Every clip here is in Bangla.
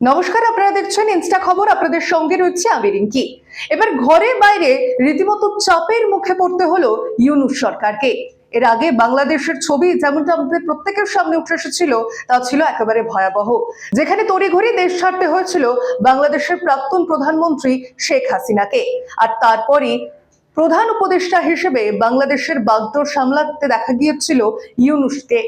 নমস্কার, আপনারা দেখছেন ইনস্টা খবর, আপনাদের সঙ্গে রয়েছে আমি রিঙ্কি। এবার ঘরে বাইরে রীতিমতো চাপের মুখে পড়তে হলো ইউনুস সরকারকে। এর আগে বাংলাদেশের ছবি যেমনটা আমাদের প্রত্যেকের সামনে উঠে এসেছিল, তা ছিল একেবারে ভয়াবহ। যেখানে তড়িঘড়ি দেশ ছাড়তে হয়েছিল বাংলাদেশের প্রাক্তন প্রধানমন্ত্রী শেখ হাসিনাকে। আর তারপরই প্রধান উপদেষ্টা হিসেবে বাংলাদেশের বাগডোর সামলাতে দেখা গিয়েছিল ইউনুসকে।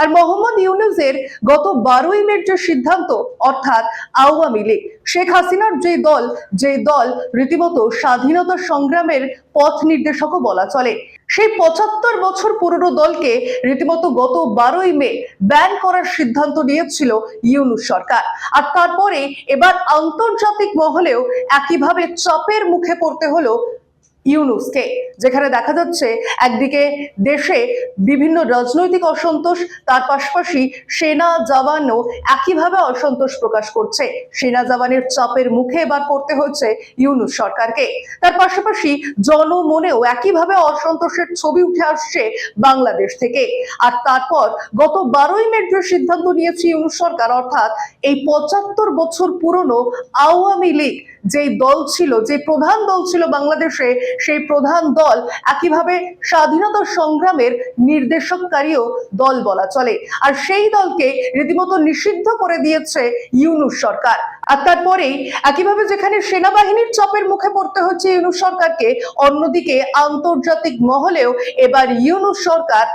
আর মোহাম্মদ ইউনুসের গত বারোই মের যে সিদ্ধান্ত, অর্থাৎ আওয়ামী লীগ, শেখ হাসিনার যে দল যে দল রীতিমতো স্বাধীনতা সংগ্রামের পথ নির্দেশকও বলা চলে। সেই পঁচাত্তর বছর পুরনো দলকে রীতিমতো গত বারোই মে ব্যান করার সিদ্ধান্ত নিয়েছিল ইউনুস সরকার। আর তারপরে এবার আন্তর্জাতিক মহলেও একইভাবে চাপের মুখে পড়তে হলো ইউনুসকে যেখানে দেখা যাচ্ছে একদিকে দেশে বিভিন্ন রাজনৈতিক অসন্তোষ, তার পাশাপাশি সেনা জওয়ানও একইভাবে অসন্তোষ প্রকাশ করছে। সেনা জওয়ানের চাপের মুখে এবার পড়তে হচ্ছে ইউনুস সরকারকে। তার পাশাপাশি জনমনেও একইভাবে অসন্তোষের ছবি উঠে আসছে বাংলাদেশ থেকে। আর তারপর গত বারোই মের যে সিদ্ধান্ত নিয়েছে ইউনুস সরকার, অর্থাৎ এই পঁচাত্তর বছর পুরনো আওয়ামী লীগ যেই দল ছিল, যে প্রধান দল ছিল বাংলাদেশে, সেই প্রধান দল একইভাবে স্বাধীনতা সংগ্রামের নির্দেশককারীও দল বলা চলে। আর সেই দলকে রীতিমতো নিষিদ্ধ করে দিয়েছে ইউনুস সরকার। আর তারপরেই একইভাবে যেখানে সেনাবাহিনীর চাপের মুখে পড়তে হচ্ছে ইউনুস সরকারকে, অন্যদিকে আন্তর্জাতিক মহলেও এবার ইউনুস সরকার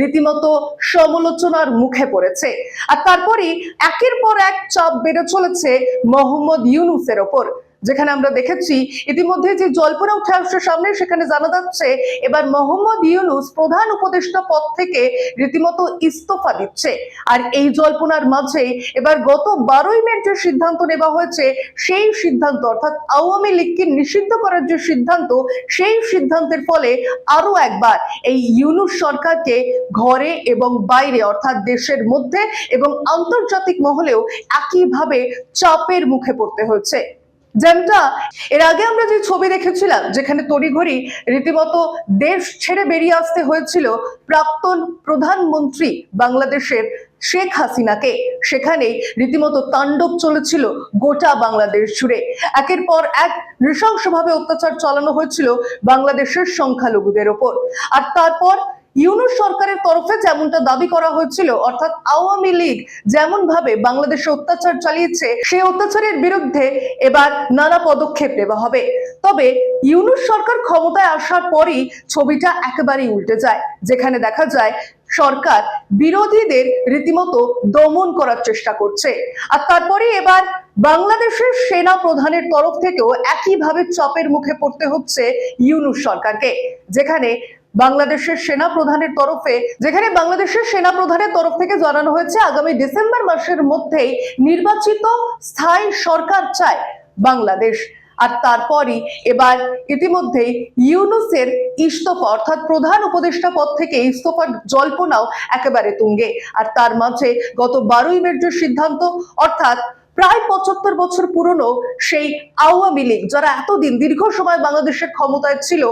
রীতিমতো সমালোচনার মুখে পড়েছে। আর তারপরেই একের পর এক চাপ বেড়ে চলেছে মোহাম্মদ ইউনুসের ওপর। যেখানে আমরা দেখেছি ইতিমধ্যে যে জল্পনা উঠে আসছে সামনে, সেখানে জানা যাচ্ছে এবার মোহাম্মদ ইউনুস প্রধান উপদেষ্টা পদ থেকে রীতিমতো ইস্তফা দিচ্ছে। আর এই জল্পনার মাঝে এবার গত বারোই মের যে সিদ্ধান্ত নেওয়া হয়েছে, সেই সিদ্ধান্ত, অর্থাৎ আওয়ামী লীগকে নিষিদ্ধ করার যে সিদ্ধান্ত, সেই সিদ্ধান্তের ফলে আরও একবার এই ইউনুস সরকারকে ঘরে এবং বাইরে, অর্থাৎ দেশের মধ্যে এবং আন্তর্জাতিক মহলেও একইভাবে চাপের মুখে পড়তে হয়েছে। যেমনটা এর আগে আমরা যে ছবি দেখেছিলাম, যেখানে তড়িঘড়ি রীতিমতো দেশ ছেড়ে বেরিয়ে আসতে হয়েছিল প্রাক্তন প্রধানমন্ত্রী বাংলাদেশের শেখ হাসিনাকে সেখানে রীতিমতো তাণ্ডব চলেছিল গোটা বাংলাদেশ জুড়ে। একের পর এক নৃশংসভাবে অত্যাচার চালানো হয়েছিল বাংলাদেশের সংখ্যালঘুদের ওপর। আর তারপর ইউনুস সরকারের তরফে যেমনটা দাবি করা হয়েছিল, অর্থাৎ আওয়ামী লীগ যেমন ভাবে বাংলাদেশে অত্যাচার চালিয়েছে সেই অত্যাচারের বিরুদ্ধে এবার নানা পদক্ষেপ নেওয়া হবে। তবে ইউনুস সরকার ক্ষমতায় আসার পরই ছবিটা একেবারেই উল্টে যায়, যেখানে দেখা যায় সরকার বিরোধীদের রীতিমতো দমন করার চেষ্টা করছে। আর তারপরে এবার বাংলাদেশের সেনা প্রধানের তরফ থেকেও একইভাবে চাপের মুখে পড়তে হচ্ছে ইউনুস সরকারকে, যেখানে বাংলাদেশের সেনা প্রধানের তরফে, যেখানে বাংলাদেশের সেনা প্রধানের তরফ থেকে জানানো হয়েছে, আগামী ডিসেম্বর মাসের মধ্যেই নির্বাচিত স্থায়ী সরকার চায় বাংলাদেশ। আর তারপরই এবার ইতিমধ্যেই ইউনুসের ইস্তফা, অর্থাৎ প্রধান উপদেষ্টা পদ থেকে ইস্তফার জল্পনাও একেবারে তুঙ্গে। আর তার মাঝে গত বারোই মের সিদ্ধান্ত, অর্থাৎ প্রায় পঁচাত্তর বছর পুরনো সেই আওয়ামী লীগ, যারা এতদিন দীর্ঘ সময় বাংলাদেশের ক্ষমতায় ছিল,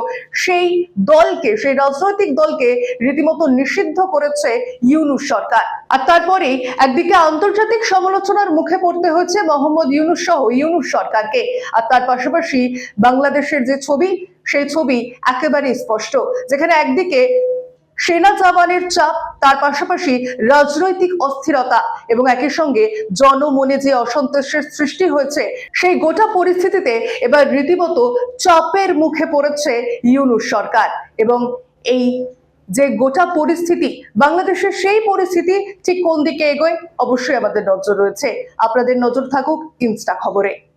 সেই দলকে, সেই রাজনৈতিক দলকে রীতিমতো নিষিদ্ধ করেছে ইউনুস সরকার। আর তারপরে একদিকে আন্তর্জাতিক সমালোচনার মুখে পড়তে হয়েছে মোহাম্মদ ইউনুস সহ ইউনুস সরকারকে। আর তার পাশাপাশি বাংলাদেশের যে ছবি, সেই ছবি একেবারে স্পষ্ট, যেখানে একদিকে সেনা জওয়ানের চাপ, তার পাশাপাশি রাজনৈতিক অস্থিরতা এবং একই সঙ্গে জনমনে যে অসন্তোষের সৃষ্টি হয়েছে, সেই গোটা পরিস্থিতিতে এবার রীতিমতো চাপের মুখে পড়েছে ইউনুস সরকার। এবং এই যে গোটা পরিস্থিতি, বাংলাদেশের সেই পরিস্থিতি ঠিক কোন দিকে এগোয়? অবশ্যই আমাদের নজর রয়েছে। আপনাদের নজর থাকুক ইনস্টা খবরে।